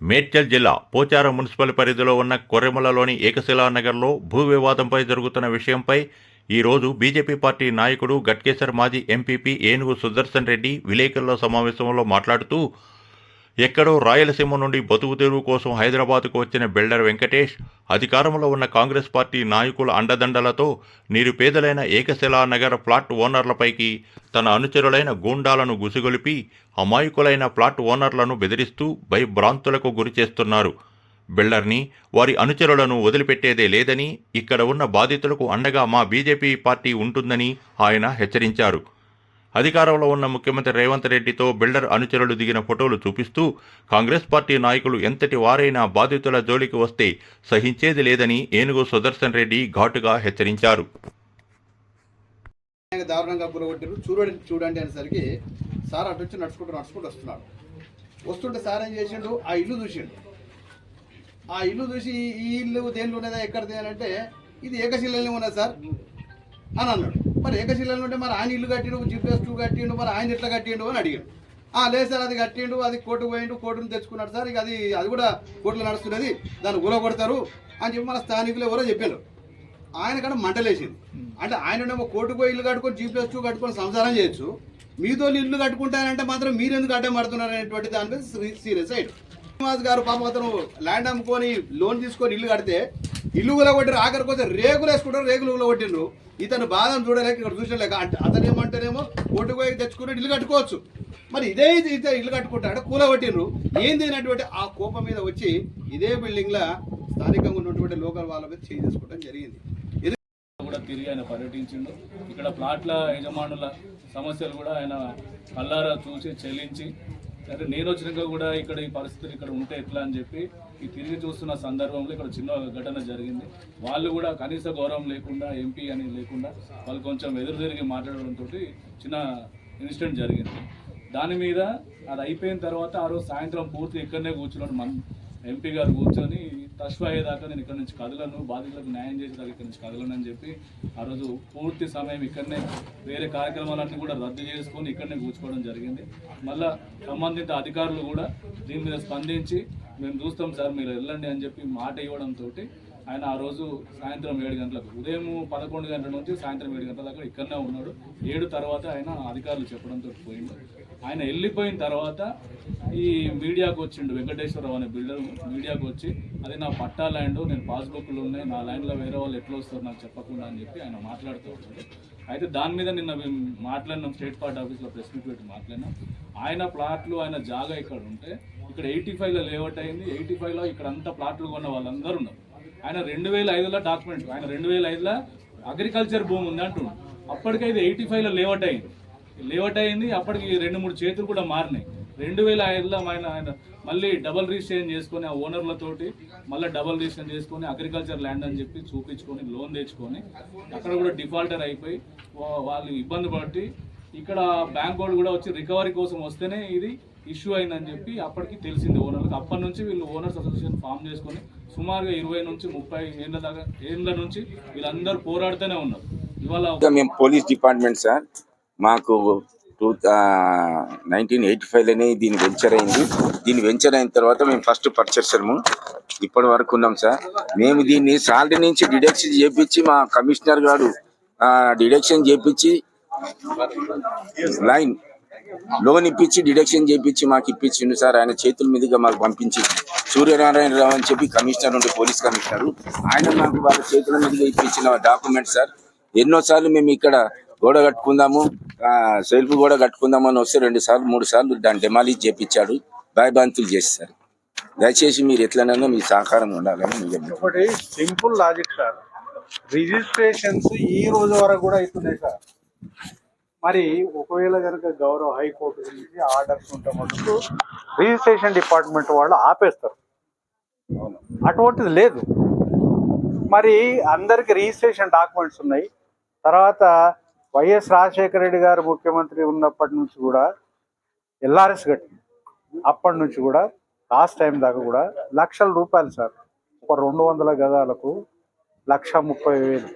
మేడ్చల్ జిల్లా పోచారం మున్సిపల్ పరిధిలో ఉన్న కొర్రెమలలోని ఏకశిలా నగర్లో భూ వివాదంపై జరుగుతున్న విషయంపై ఈరోజు బీజేపీ పార్టీ నాయకుడు గట్కేసర్ మాజీ ఎంపీపీ ఏనుగు సుదర్శన్ రెడ్డి విలేకరుల సమావేశంలో మాట్లాడుతూ ఎక్కడో రాయలసీమ నుండి బతుకు తెరువు కోసం హైదరాబాద్కు వచ్చిన బిల్డర్ వెంకటేష్ అధికారంలో ఉన్న కాంగ్రెస్ పార్టీ నాయకుల అండదండలతో నిరుపేదలైన ఏకశిలా నగర ప్లాట్ ఓనర్లపైకి తన అనుచరులైన గూండాలను గుసిగొలిపి అమాయకులైన ప్లాట్ ఓనర్లను బెదిరిస్తూ భయభ్రాంతులకు గురి చేస్తున్నారు. బిల్డర్ని వారి అనుచరులను వదిలిపెట్టేదే లేదని ఇక్కడ ఉన్న బాధితులకు అండగా మా బీజేపీ పార్టీ ఉంటుందని ఆయన హెచ్చరించారు. అధికారంలో ఉన్న ముఖ్యమంత్రి రేవంత్ రెడ్డితో బిల్డర్ అనుచరులు దిగిన ఫోటోలు చూపిస్తూ కాంగ్రెస్ పార్టీ నాయకులు ఎంతటి వారైనా బాధితుల జోలికి వస్తే సహించేది లేదని ఏనుగు సుదర్శన్ రెడ్డి ఘాటుగా హెచ్చరించారు. దారుణంగా కూలగొట్టారు చూడండి చూడండి అనేసరికి సార్ అటు వచ్చి నడుచుకుంటూ నడుచుకుంటూ వస్తున్నాడు. వస్తుంటే సార్ ఏం చేసిండు? ఆ ఇల్లు చూసిండు. ఆ ఇల్లు చూసి ఈ ఇల్లు దేనిలో ఉన్నదా ఎక్కడిది అని అంటే ఇది ఏకశిలలో ఉన్నది సార్ అని అన్నాడు. మరి ఏకశిలలో ఉంటే మరి ఆయన ఇల్లు కట్టిండు జిపిఎస్ టూ కట్టిండు మరి ఆయన ఎట్లా కట్టిండు అని అడిగాడు. ఆ లేదు సార్ అది కట్టిండు అది కోర్టుకు పోయిండు కోర్టును తెచ్చుకున్నాడు సార్ ఇక అది అది కూడా కోర్టులో నడుస్తున్నది దాన్ని ఊర కొడతారు అని చెప్పి మన స్థానికులు ఎవరో చెప్పారు. ఆయన కూడా మంటలేసింది. అంటే ఆయననేమో కోర్టుకు పోయి ఇల్లు కట్టుకొని జీప్లస్ టూ కట్టుకొని సంసారం చేయొచ్చు. మీతో ఇల్లు కట్టుకుంటానంటే మాత్రం మీరు ఎందుకు అడ్డం పడుతున్నారు అనేటువంటి దాని మీద సీరియస్ అయ్యాడు. శ్రీనివాస్ గారు పాపం అతను ల్యాండ్ అమ్ముకొని లోన్ తీసుకొని ఇల్లు కడితే ఇల్లు కొట్టారు ఆఖరికి వస్తే రేకులు వేసుకుంటారు రేగులు కొట్టిండ్రు ఇతను బాధను చూడలేక ఇక్కడ చూసలేక అంటే అతను ఏమంటేనేమో కోర్టుకు పోయి తెచ్చుకుని ఇల్లు కట్టుకోవచ్చు. మరి ఇదే ఇది ఇదే ఇల్లు కట్టుకుంటాడు కూలగొట్టిండ్రు ఏంది అనేటువంటి ఆ కోపం మీద వచ్చి ఇదే బిల్డింగ్లో స్థానికంగా ఉన్నటువంటి లోకల్ వాళ్ళ మీద చేయి చేసుకోవడం జరిగింది. కూడా తిరిగి ఆయన పర్యటించిండు. ఇక్కడ ప్లాట్ల యజమానుల సమస్యలు కూడా ఆయన కల్లారా చూసి చెల్లించి అంటే నేను వచ్చినాక కూడా ఇక్కడ ఈ పరిస్థితులు ఇక్కడ ఉంటే ఎట్లా అని చెప్పి ఈ తిరిగి చూస్తున్న సందర్భంలో ఇక్కడ చిన్న ఘటన జరిగింది. వాళ్ళు కూడా కనీస గౌరవం లేకుండా ఎంపీ అని లేకుండా వాళ్ళు కొంచెం ఎదురు తిరిగి మాట్లాడడంతో చిన్న ఇన్సిడెంట్ జరిగింది. దాని మీద అది అయిపోయిన తర్వాత ఆ రోజు సాయంత్రం పూర్తి ఇక్కడనే కూర్చున్నాడు మన ఎంపీ గారు కూర్చొని టచ్ అయ్యేదాకా నేను ఇక్కడ నుంచి కదలను బాధితులకు న్యాయం చేసేదాకా ఇక్కడ నుంచి కదలను అని చెప్పి ఆ రోజు పూర్తి సమయం ఇక్కడనే వేరే కార్యక్రమాలన్నీ కూడా రద్దు చేసుకొని ఇక్కడనే కూర్చోవడం జరిగింది. మళ్ళా సంబంధిత అధికారులు కూడా దీని మీద స్పందించి మేము చూస్తాం సార్ మీరు వెళ్ళండి అని చెప్పి మాట ఇవ్వడంతో ఆయన ఆ రోజు సాయంత్రం ఏడు గంటలకు ఉదయం పదకొండు గంటల నుంచి సాయంత్రం ఏడు గంటల దాకా ఇక్కడనే ఉన్నాడు. ఏడు తర్వాత ఆయన అధికారులు చెప్పడంతో పోయిండు. ఆయన వెళ్ళిపోయిన తర్వాత ఈ మీడియాకు వచ్చిండు వెంకటేశ్వరరావు అనే బిల్డర్ మీడియాకు వచ్చి అది నా పట్టా ల్యాండ్ నేను పాస్బుక్లు ఉన్నాయి నా ల్యాండ్లో వేరే వాళ్ళు ఎట్లా వస్తారు నాకు చెప్పకుండా అని చెప్పి ఆయన మాట్లాడుతూ ఉంటుంది అయితే దాని మీద నిన్న మేము మాట్లాడినాం స్టేట్ పార్టీ ఆఫీస్లో ప్రెస్ మీట్ పెట్టి మాట్లాడినాం. ఆయన ప్లాట్లు ఆయన జాగా ఇక్కడ ఉంటే ఇక్కడ ఎయిటీ ఫైవ్లో లేఅవుట్ అయింది ఎయిటీ ఫైవ్లో ఇక్కడ అంతా ప్లాట్లు కొన్న వాళ్ళందరూ ఉన్నారు. ఆయన రెండు వేల ఐదులో డాక్యుమెంట్ ఆయన రెండు వేల ఐదులో అగ్రికల్చర్ భూమి ఉంది అంటున్నాడు. అప్పటికైతే ఎయిటీ ఫైవ్లో లేఅవుట్ అయింది. లేఅవుట్ అయింది. అప్పటికి రెండు మూడు చేతులు కూడా మారినాయి. రెండు వేల ఐదులో ఆయన ఆయన మళ్ళీ డబల్ రిజిస్ట్రేషన్ చేసుకొని ఆ ఓనర్లతోటి మళ్ళీ డబల్ రిజిస్ట్రేషన్ చేసుకొని అగ్రికల్చర్ ల్యాండ్ అని చెప్పి చూపించుకొని లోన్ తెచ్చుకొని అక్కడ కూడా డిఫాల్టర్ అయిపోయి వాళ్ళు ఇబ్బంది పట్టి ఇక్కడ బ్యాంక్ వాళ్ళు కూడా వచ్చి రికవరీ కోసం వస్తేనే ఇది ఇష్యూ అయిందని చెప్పి అప్పటికి తెలిసింది ఓనర్లకు. అప్పటి నుంచి వీళ్ళు ఓనర్స్ అసోసియేషన్ ఫామ్ చేసుకొని సుమారుగా ఇరవై నుంచి ముప్పై ఏళ్ళ దాకా ఏళ్ళ నుంచి వీళ్ళందరూ పోరాడుతూనే ఉన్నారు. ఇవాళ మేము పోలీస్ డిపార్ట్మెంట్ సార్. మాకు టూ నైన్టీన్ ఎయిటీ ఫైవ్లోనే దీని వెంచర్ అయింది. దీని వెంచర్ అయిన తర్వాత మేము ఫస్ట్ పర్చేసాము ఇప్పటి వరకు ఉన్నాం సార్. మేము దీన్ని సాలరీ నుంచి డిడక్షన్ చేపించి మా కమిషనర్ గారు డిడక్షన్ చేపించి లైన్ లోన్ ఇప్పించి డిడక్షన్ చేపించి మాకు ఇప్పించిండు సార్. ఆయన చేతుల మీదుగా మాకు పంపించి సూర్యనారాయణరావు అని చెప్పి కమిషనర్ ఉండే పోలీస్ కమిషనర్ ఆయన మాకు వాళ్ళ చేతుల మీదుగా ఇప్పించిన డాక్యుమెంట్ సార్. ఎన్నోసార్లు మేము ఇక్కడ గోడ కట్టుకుందాము. సెల్ఫ్ గోడ కట్టుకుందామని అని వస్తే రెండు సార్లు మూడు సార్లు దాన్ని డెమాలిజ్ చేపించాడు భయభ్రాంతులు చేస్తారు. దయచేసి మీరు ఎట్లనైనా మీ సహకారం ఉండాలని ఒకటి సింపుల్ లాజిక్ సార్. రిజిస్ట్రేషన్స్ ఈ రోజు వరకు కూడా అవుతున్నాయి సార్. మరి ఒకవేళ కనుక గౌరవ హైకోర్టు నుంచి ఆర్డర్స్ ఉంటే మటుకు రిజిస్ట్రేషన్ డిపార్ట్మెంట్ వాళ్ళు ఆపేస్తారు. అటువంటిది లేదు. మరి అందరికి రిజిస్ట్రేషన్ డాక్యుమెంట్స్ ఉన్నాయి. తర్వాత వైఎస్ రాజశేఖర రెడ్డి గారు ముఖ్యమంత్రి ఉన్నప్పటి నుంచి కూడా ఎల్ఆర్ఎస్ కట్టింది అప్పటి నుంచి కూడా లాస్ట్ టైం దాకా కూడా లక్షల రూపాయలు సార్. ఒక రెండు వందల గదాలకు లక్ష ముప్పై వేలు.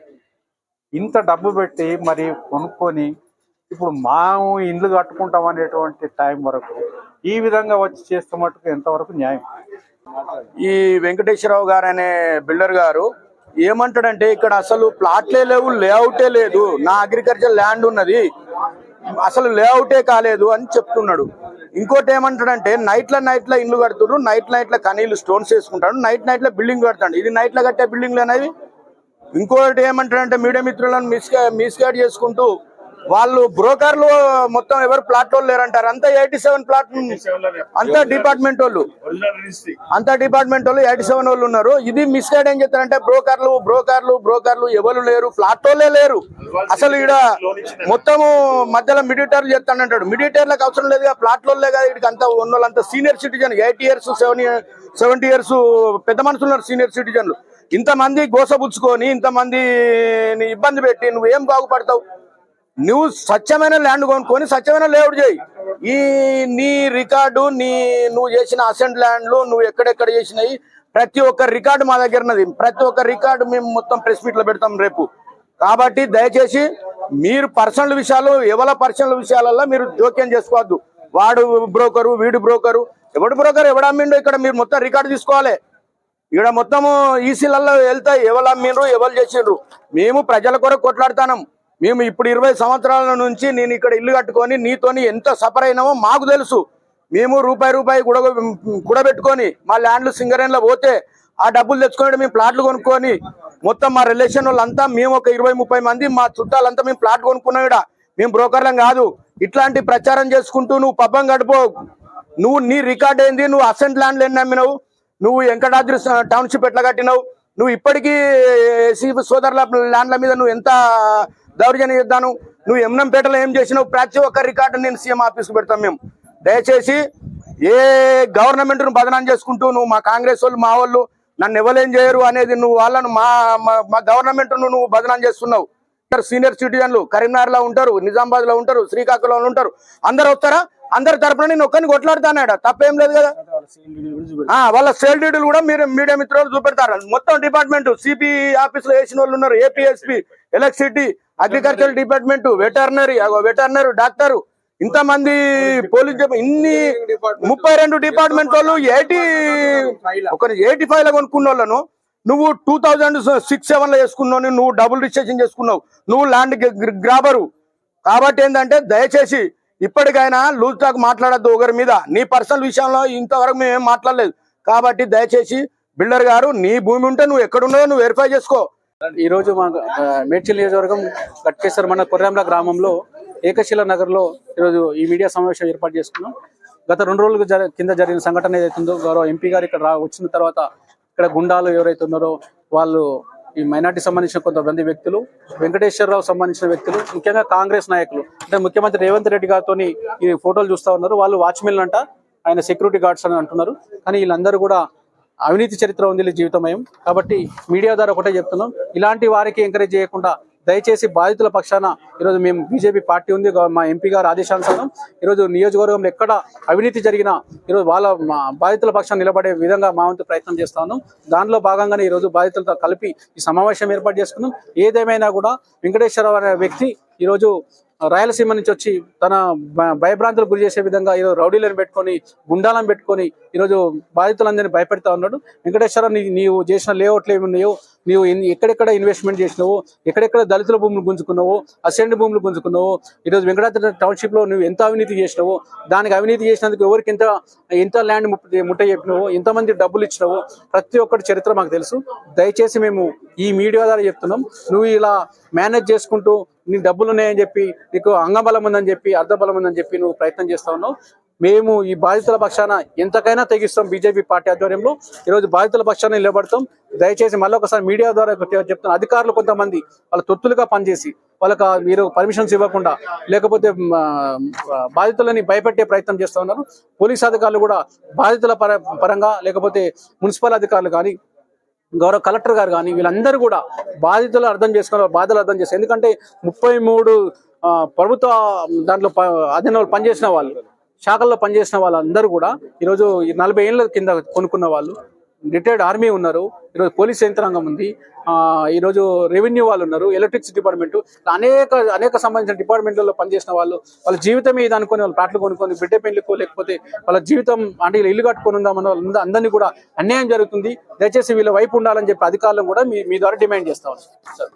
ఇంత డబ్బు పెట్టి మరి కొనుక్కొని ఇప్పుడు మాము ఇండ్లు కట్టుకుంటాం అనేటువంటి టైం వరకు ఈ విధంగా వచ్చి చేస్తే మటుకు ఎంతవరకు న్యాయం? ఈ వెంకటేశ్వరరావు గారు అనే బిల్డర్ గారు ఏమంటాడంటే ఇక్కడ అసలు ప్లాట్లే లేవు లేఅవుటే లేదు. నా అగ్రికల్చర్ ల్యాండ్ ఉన్నది. అసలు లేఅవుటే కాలేదు అని చెప్తున్నాడు. ఇంకోటి ఏమంటాడంటే నైట్ల నైట్ల ఇల్లు కడుతుడు నైట్ నైట్ల కనీళ్ళు స్టోన్స్ వేసుకుంటాడు నైట్ నైట్ల బిల్డింగ్ కడతాడు. ఇది నైట్ల కట్టే బిల్డింగ్లు అనేవి ఇంకోటి ఏమంటాడంటే మీడియా మిత్రులను మిస్ మిస్గైడ్ చేసుకుంటూ వాళ్ళు బ్రోకర్లు మొత్తం ఎవరు ప్లాట్ వాళ్ళు లేరంటారు. అంతా ఎయిటీ సెవెన్ ప్లాట్ అంతా డిపార్ట్మెంట్ వాళ్ళు. అంతా డిపార్ట్మెంట్ వాళ్ళు ఎయిటీ సెవెన్ వాళ్ళు ఉన్నారు. ఇది మిస్గైడ్ ఏం చెప్తారంటే బ్రోకర్లు బ్రోకర్లు బ్రోకర్లు ఎవరు లేరు ఫ్లాట్ వాళ్ళే లేరు. అసలు ఈడ మొత్తము మధ్యలో మిడిటర్లు చెప్తానంటాడు మిడిటర్లకు అవసరం లేదు ప్లాట్ వాళ్ళే కదా వీడికి అంతా ఉన్న వాళ్ళంతా senior citizen. Eighty years seven seventy years పెద్ద మనుషులు ఉన్నారు సీనియర్ సిటిజన్లు. ఇంతమంది గోసపుచ్చుకొని ఇంతమందిని ఇబ్బంది పెట్టి నువ్వేం బాగుపడతావు? నువ్వు స్వచ్ఛమైన ల్యాండ్ కొనుక్కొని స్వచ్ఛమైన లేఅవుట్ చేయి. ఈ నీ రికార్డు నీ నువ్వు చేసిన అసెంట్ ల్యాండ్లు నువ్వు ఎక్కడెక్కడ చేసినాయి ప్రతి ఒక్క రికార్డు మా దగ్గర ఉన్నది. ప్రతి ఒక్క రికార్డు మేము మొత్తం ప్రెస్ మీట్లో పెడతాం రేపు. కాబట్టి దయచేసి మీరు పర్సనల్ విషయాలు ఎవరి పర్సనల్ విషయాలలో మీరు జోక్యం చేసుకోవద్దు. వాడు బ్రోకరు వీడు బ్రోకరు ఎవడు బ్రోకర్ ఎవడు అమ్మిండో ఇక్కడ మీరు మొత్తం రికార్డు తీసుకోవాలి. ఇక్కడ మొత్తము ఈసీలలో వెళ్తాయి ఎవరు అమ్మిండ్రు ఎవరు చేసిండ్రు. మేము ప్రజల కొరకు కొట్లాడుతాం మేము ఇప్పుడు ఇరవై సంవత్సరాల నుంచి నేను ఇక్కడ ఇల్లు కట్టుకొని నీతోని ఎంత సఫర్ అయినామో మాకు తెలుసు. మేము రూపాయి రూపాయి కూడా కూడబెట్టుకొని మా ల్యాండ్లు సింగరేన్లో పోతే ఆ డబ్బులు తెచ్చుకొని మేము ప్లాట్లు కొనుక్కొని మొత్తం మా రిలేషన్ వాళ్ళంతా మేము ఒక ఇరవై ముప్పై మంది మా చుట్టాలంతా మేము ప్లాట్ కొనుక్కున్నాం ఇక్కడ మేము బ్రోకర్లం కాదు. ఇట్లాంటి ప్రచారం చేసుకుంటూ నువ్వు పబ్బం గడిపో నువ్వు నీ రికార్డ్ ఏంది? నువ్వు అసెంట్ ల్యాండ్లు ఎన్ని అమ్మినావు నువ్వు వెంకటాద్రి టౌన్షిప్ ఎట్లా కట్టినావు? నువ్వు ఇప్పటికీ సోదరుల ల్యాండ్ల మీద నువ్వు ఎంత దౌర్జన్యం చేద్దాను. నువ్వు ఎమ్నంపేటలో ఏం చేసినావు? ప్రతి ఒక్క రికార్డు నేను సీఎం ఆఫీస్కి పెడతాం మేము. దయచేసి ఏ గవర్నమెంట్ను బదనాం చేసుకుంటూ నువ్వు మా కాంగ్రెస్ వాళ్ళు మా వాళ్ళు నన్ను ఎవరేం చేయరు అనేది నువ్వు వాళ్ళను మా మా- గవర్నమెంట్ను గవర్నమెంట్ను నువ్వు బదనాం చేస్తున్నావు. సీనియర్ సిటిజన్లు కరీంనగర్లో ఉంటారు నిజామాబాద్లో ఉంటారు శ్రీకాకుళంలో ఉంటారు. అందరు వస్తారా? అందరి తరపున నేను ఒక్కరిని కొట్లాడుతాడు తప్పేం లేదు కదా. ఆ, వాళ్ళ సేల్ డీటెయిల్ కూడా మీరు మీడియా మిత్రులు చూపెడతారు. మొత్తం డిపార్ట్మెంట్ సిపి ఆఫీస్లో వేసిన వాళ్ళు ఉన్నారు. APSP electricity agriculture department veterinary veterinary doctor. ఇంతమంది పోలీస్ ఇన్ని ముప్పై రెండు డిపార్ట్మెంట్ వాళ్ళు ఎయిటీ ఒక ఎయిటీ ఫైవ్లో కొనుక్కున్న వాళ్ళను. నువ్వు టూ థౌజండ్ సిక్స్ సెవెన్లో చేసుకున్నావు నువ్వు డబుల్ రిజిస్ట్రేషన్ చేసుకున్నావు. నువ్వు ల్యాండ్ గ్రాబరు. కాబట్టి ఏంటంటే దయచేసి ఇప్పటికైనా లూజ్ టాక్ మాట్లాడద్దు ఒకరి మీద. నీ పర్సనల్ విషయంలో ఇంతవరకు మేము మాట్లాడలేదు. కాబట్టి దయచేసి బిల్డర్ గారు నీ భూమి ఉంటే నువ్వు ఎక్కడున్నావో నువ్వు వెరిఫై చేసుకో. ఈ రోజు మా మేడ్చల్ నియోజకవర్గం గట్కేశ్వర మన కొర్రాంల గ్రామంలో ఏకశిల నగర్లో ఈరోజు ఈ మీడియా సమావేశం ఏర్పాటు చేసుకున్నాం. గత రెండు రోజుల కింద జరిగిన సంఘటన ఏదైతుందో గౌరవ ఎంపీ గారు ఇక్కడ రా వచ్చిన తర్వాత ఇక్కడ గుండాలు ఎవరైతే ఉన్నారో వాళ్ళు ఈ మైనార్టీ సంబంధించిన కొంతమంది వ్యక్తులు వెంకటేశ్వరరావు సంబంధించిన వ్యక్తులు ముఖ్యంగా కాంగ్రెస్ నాయకులు. అంటే ముఖ్యమంత్రి రేవంత్ రెడ్డి గారితో ఈ ఫోటోలు చూస్తా ఉన్నారు. వాళ్ళు వాచ్మెన్ అంట ఆయన సెక్యూరిటీ గార్డ్స్ అని అంటున్నారు. కానీ వీళ్ళందరూ కూడా అవినీతి చరిత్ర ఉంది జీవితమయం. కాబట్టి మీడియా ద్వారా ఒకటే చెప్తున్నాం. ఇలాంటి వారికి ఎంకరేజ్ చేయకుండా దయచేసి బాధితుల పక్షాన ఈరోజు మేము బీజేపీ పార్టీ ఉంది మా ఎంపీ గారు ఆదేశానుసారం ఈరోజు నియోజకవర్గంలో ఎక్కడ అవినీతి జరిగినా ఈరోజు వాళ్ళ మా బాధితుల పక్షాన నిలబడే విధంగా మా వంతు ప్రయత్నం చేస్తాను దానిలో భాగంగానే ఈరోజు బాధితులతో కలిపి ఈ సమావేశం ఏర్పాటు చేసుకున్నాం. ఏదేమైనా కూడా వెంకటేశ్వరరావు అనే వ్యక్తి ఈరోజు రాయలసీమ నుంచి వచ్చి తన భయభ్రాంతులు గురి చేసే విధంగా ఈరోజు రౌడీలను పెట్టుకొని గుండాలను పెట్టుకొని ఈరోజు బాధితులందరినీ భయపెడతా ఉన్నాడు. వెంకటేశ్వర నీవు చేసిన లేఅవుట్లు ఏమి ఉన్నాయో నీవు ఎక్కడెక్కడ ఇన్వెస్ట్మెంట్ చేసినావు ఎక్కడెక్కడ దళితుల భూములు గుంజుకున్నావు అసెండ్ భూములు గుంజుకున్నావు ఈరోజు వెంకటాద్రి టౌన్షిప్లో నువ్వు ఎంత అవినీతి చేసినావు దానికి అవినీతి చేసినందుకు ఎవరికి ఎంత ఎంత ల్యాండ్ ముట్ట ముట్ట చెప్పినావు ఎంతమంది డబ్బులు ఇచ్చినావు ప్రతి ఒక్కటి చరిత్ర మాకు తెలుసు. దయచేసి మేము ఈ మీడియా ద్వారా చెప్తున్నాం. నువ్వు ఇలా మేనేజ్ చేసుకుంటూ నీ డబ్బులు ఉన్నాయని చెప్పి నీకు అంగబలం ఉందని చెప్పి అర్ధబలం ఉందని చెప్పి నువ్వు ప్రయత్నం చేస్తా ఉన్నావు. మేము ఈ బాధితుల పక్షాన ఎంతకైనా తెగిస్తాం బీజేపీ పార్టీ ఆధ్వర్యంలో. ఈరోజు బాధితుల పక్షాన నిలబడతాం. దయచేసి మళ్ళీ ఒకసారి మీడియా ద్వారా చెప్తాను అధికారులు కొంతమంది వాళ్ళ తొత్తులుగా పనిచేసి వాళ్ళకి మీరు పర్మిషన్స్ ఇవ్వకుండా లేకపోతే బాధితులని భయపెట్టే ప్రయత్నం చేస్తూ ఉన్నారు. పోలీస్ అధికారులు కూడా బాధితుల పర పరంగా లేకపోతే మున్సిపల్ అధికారులు కానీ గౌరవ కలెక్టర్ గారు కానీ వీళ్ళందరూ కూడా బాధితులు అర్థం చేసుకోవాలి బాధలు అర్థం చేస్తారు ఎందుకంటే ముప్పై మూడు ఆ, ప్రభుత్వ దాంట్లో ప- అధీనంలో పనిచేసిన వాళ్ళు శాఖల్లో పనిచేసిన వాళ్ళందరూ కూడా ఈరోజు నలభై ఏళ్ళ కింద కొనుక్కున్న వాళ్ళు రిటైర్డ్ ఆర్మీ ఉన్నారు. ఈరోజు పోలీస్ యంత్రాంగం ఉంది. ఈరోజు రెవెన్యూ వాళ్ళు ఉన్నారు. Electrics department. అనేక అనేక సంబంధించిన డిపార్ట్మెంట్లలో పనిచేసిన వాళ్ళు వాళ్ళ జీవితమే ఇది అనుకుని వాళ్ళు ప్లాట్లు కొనుక్కొని బిడ్డ పెళ్ళికో లేకపోతే వాళ్ళ జీవితం అంటే ఇల్లు కట్టుకొని ఉందామని వాళ్ళు అందరినీ కూడా అన్యాయం జరుగుతుంది. దయచేసి వీళ్ళ వైపు ఉండాలని చెప్పి అధికారులను కూడా మీ మీ ద్వారా డిమాండ్ చేస్తా సార్